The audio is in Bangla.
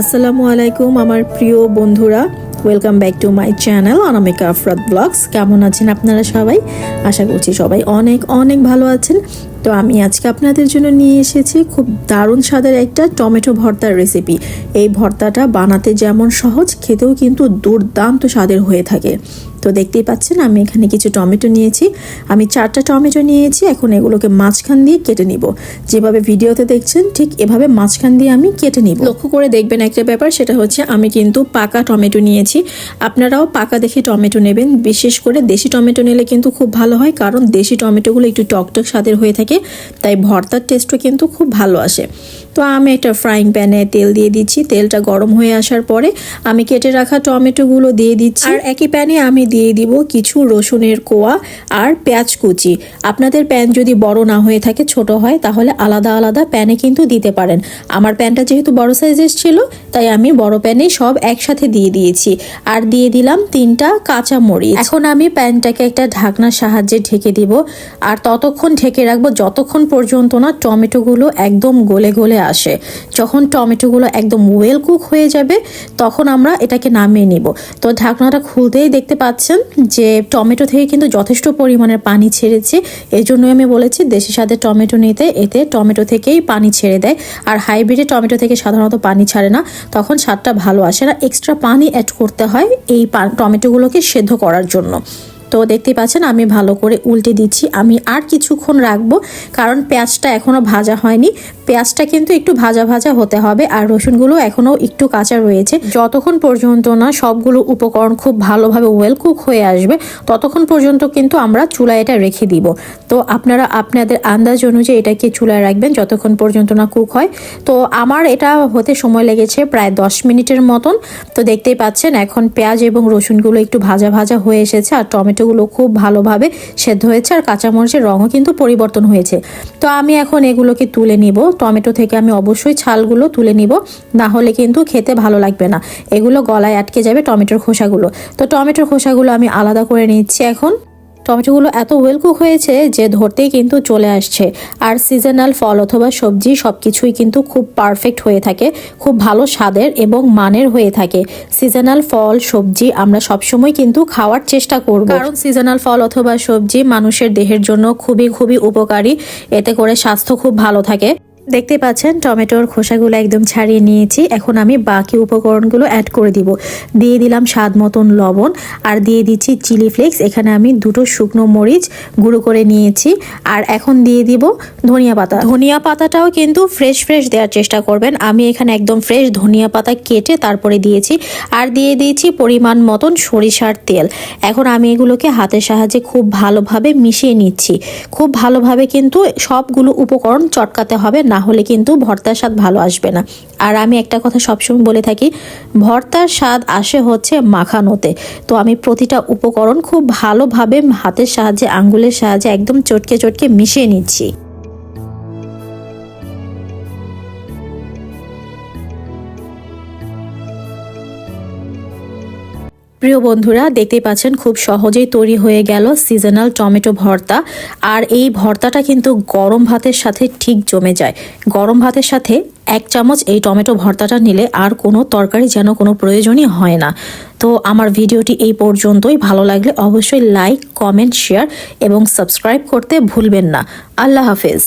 আসসালামু আলাইকুম, আমার প্রিয় বন্ধুরা। Welcome back to my channel Anamika Afrad blogs কেমন আছেন আপনারা সবাই? আশা করছি সবাই অনেক অনেক ভালো আছেন। তো আমি আজকে আপনাদের জন্য নিয়ে এসেছি খুব দারুণ স্বাদের একটা টমেটো ভর্তার রেসিপি এই ভর্তাটা বানাতে যেমন সহজ, খেতেও কিন্তু দুর্দান্ত স্বাদের হয়ে থাকে। তো দেখতেই পাচ্ছেন, আমি এখানে কিছু টমেটো নিয়েছি। আমি চারটা টমেটো নিয়েছি, এখন এগুলোকে মাঝখান দিয়ে কেটে নিব। যেভাবে ভিডিওতে দেখছেন, ঠিক এভাবে মাঝখান দিয়ে আমি কেটে নিব। লক্ষ্য করে দেখবেন একটা ব্যাপার, সেটা হচ্ছে আমি কিন্তু পাকা টমেটো নিয়েছি। আপনারাও পাকা দেখে টমেটো নেবেন। বিশেষ করে দেশি টমেটো নিলে কিন্তু খুব ভালো হয়, কারণ দেশি টমেটোগুলো একটু টকটক স্বাদের হয়ে থাকে, তাই ভর্তার টেস্টও কিন্তু খুব ভালো আসে। তো আমি একটা ফ্রাইং প্যানে তেল দিয়ে দিচ্ছি। তেলটা গরম হয়ে আসার পরে আমি কেটে রাখা টমেটোগুলো দিয়ে দিচ্ছি। আর একই প্যানে আমি দিব কিছু রসুনের কোয়া আর পেঁয়াজ কুচি। আপনাদের প্যান যদি বড় না হয়ে থাকে, ছোট হয়, তাহলে আলাদা আলাদা প্যানে কিন্তু দিতে পারেন। আমার প্যানটা যেহেতু বড় সাইজের ছিল, তাই আমি বড় প্যানে সব একসাথে দিয়ে দিয়েছি। আর দিয়ে দিলাম তিনটা কাঁচা মরিচ এখন আমি প্যানটাকে একটা ঢাকনার সাহায্যে ঢেকে দিব। আর ততক্ষণ ঢেকে রাখব যতক্ষণ পর্যন্ত না টমেটোগুলো একদম গলে গলে আসে। যখন টমেটোগুলো একদম ওয়েল কুক হয়ে যাবে, তখন আমরা এটাকে নামিয়ে নিব। তো ঢাকনাটা খুলতেই দেখতে পাচ্ছেন যে টমেটো থেকে কিন্তু যথেষ্ট পরিমাণের পানি ছেড়েছে। এই জন্যই আমি বলেছি দেশি স্বাদের টমেটো নিতে, এতে টমেটো থেকেই পানি ছেড়ে দেয়। আর হাইব্রিডে টমেটো থেকে সাধারণত পানি ছাড়ে না, তখন স্বাদটা ভালো আসে না। এক্সট্রা পানি অ্যাড করতে হয় এই টমেটোগুলোকে সেদ্ধ করার জন্য। তো দেখতে পাচ্ছেন, আমি ভালো করে উল্টে দিচ্ছি। আমি আর কিছুক্ষণ রাখব, কারণ পেঁয়াজটা এখনও ভাজা হয়নি। পেঁয়াজটা কিন্তু একটু ভাজা ভাজা হতে হবে, আর রসুনগুলো এখনও একটু কাঁচা রয়েছে। যতক্ষণ পর্যন্ত না সবগুলো উপকরণ খুব ভালোভাবে ওয়েল কুক হয়ে আসবে, ততক্ষণ পর্যন্ত কিন্তু আমরা চুলায় এটা রেখে দিব। তো আপনারা, আপনাদের আন্দাজ অনুযায়ী এটাকে চুলায় রাখবেন যতক্ষণ পর্যন্ত না কুক হয়। তো আমার এটা হতে সময় লেগেছে প্রায় দশ মিনিটের মতন। তো দেখতেই পাচ্ছেন, এখন পেঁয়াজ এবং রসুনগুলো একটু ভাজা ভাজা হয়ে এসেছে, আর টমেটোগুলো খুব ভালোভাবে সেদ্ধ হয়েছে আর কাঁচামরিচের রঙও কিন্তু পরিবর্তন হয়েছে। তো আমি এখন এগুলোকে তুলে নিব। টমেটো থেকে আমি অবশ্যই ছালগুলো তুলে নিব। না হলে কিন্তু খেতে ভালো লাগবে না। এগুলো গলায় আটকে যাবে টমেটোর খোসাগুলো। তো টমেটোর খোসাগুলো আমি আলাদা করে নিচ্ছি এখন। টমেটোগুলো এত ওয়েল কুক হয়েছে যে ধরতেই কিন্তু চলে আসছে। আর সিজনাল ফল অথবা সবজি সব কিছুই কিন্তু খুব পারফেক্ট হয়ে থাকে, খুব ভালো স্বাদের এবং মানের হয়ে থাকে। সিজনাল ফল, সবজি আমরা সবসময় কিন্তু খাওয়ার চেষ্টা করব। কারণ সিজনাল ফল অথবা সবজি মানুষের দেহের জন্য খুবই খুবই উপকারী, এতে করে স্বাস্থ্য খুব ভালো থাকে। দেখতে পাচ্ছেন, টমেটোর খোসাগুলো একদম ছাড়িয়ে নিয়েছি। এখন আমি বাকি উপকরণগুলো অ্যাড করে দিব। দিয়ে দিলাম স্বাদ মতন লবণ আর দিয়ে দিচ্ছি চিলি ফ্লেক্স এখানে আমি দুটো শুকনো মরিচ গুঁড়ো করে নিয়েছি। আর এখন দিয়ে দিব ধনিয়া পাতা। ধনিয়া পাতাটাও কিন্তু ফ্রেশ ফ্রেশ দেওয়ার চেষ্টা করবেন। আমি এখানে একদম ফ্রেশ ধনিয়া পাতা কেটে তারপরে দিয়েছি। আর দিয়ে দিয়েছি পরিমাণ মতন সরিষার তেল। এখন আমি এগুলোকে হাতের সাহায্যে খুব ভালোভাবে মিশিয়ে নিচ্ছি। খুব ভালোভাবে কিন্তু সবগুলো উপকরণ চটকাতে হবে না হলে কিন্তু ভর্তার স্বাদ ভালো আসবে না। আর আমি একটা কথা সবসময় বলে থাকি, ভর্তার স্বাদ আসে হচ্ছে মাখানোতে। তো আমি প্রতিটা উপকরণ খুব ভালোভাবে হাতের সাহায্যে, আঙ্গুলের সাহায্যে একদম চটকে চটকে মিশিয়ে নিচ্ছি। প্রিয় বন্ধুরা, দেখতেই পাচ্ছেন খুব সহজেই তৈরি হয়ে গেল সিজনাল টমেটো ভর্তা। আর এই ভর্তাটা কিন্তু গরম ভাতের সাথে ঠিক জমে যায়। গরম ভাতের সাথে এক চামচ এই টমেটো ভর্তাটা নিলে আর কোনো তরকারি যেন কোনো প্রয়োজনই হয় না। তো আমার ভিডিওটি এই পর্যন্তই। ভালো লাগলে অবশ্যই লাইক, কমেন্ট, শেয়ার এবং সাবস্ক্রাইব করতে ভুলবেন না। আল্লাহ হাফেজ।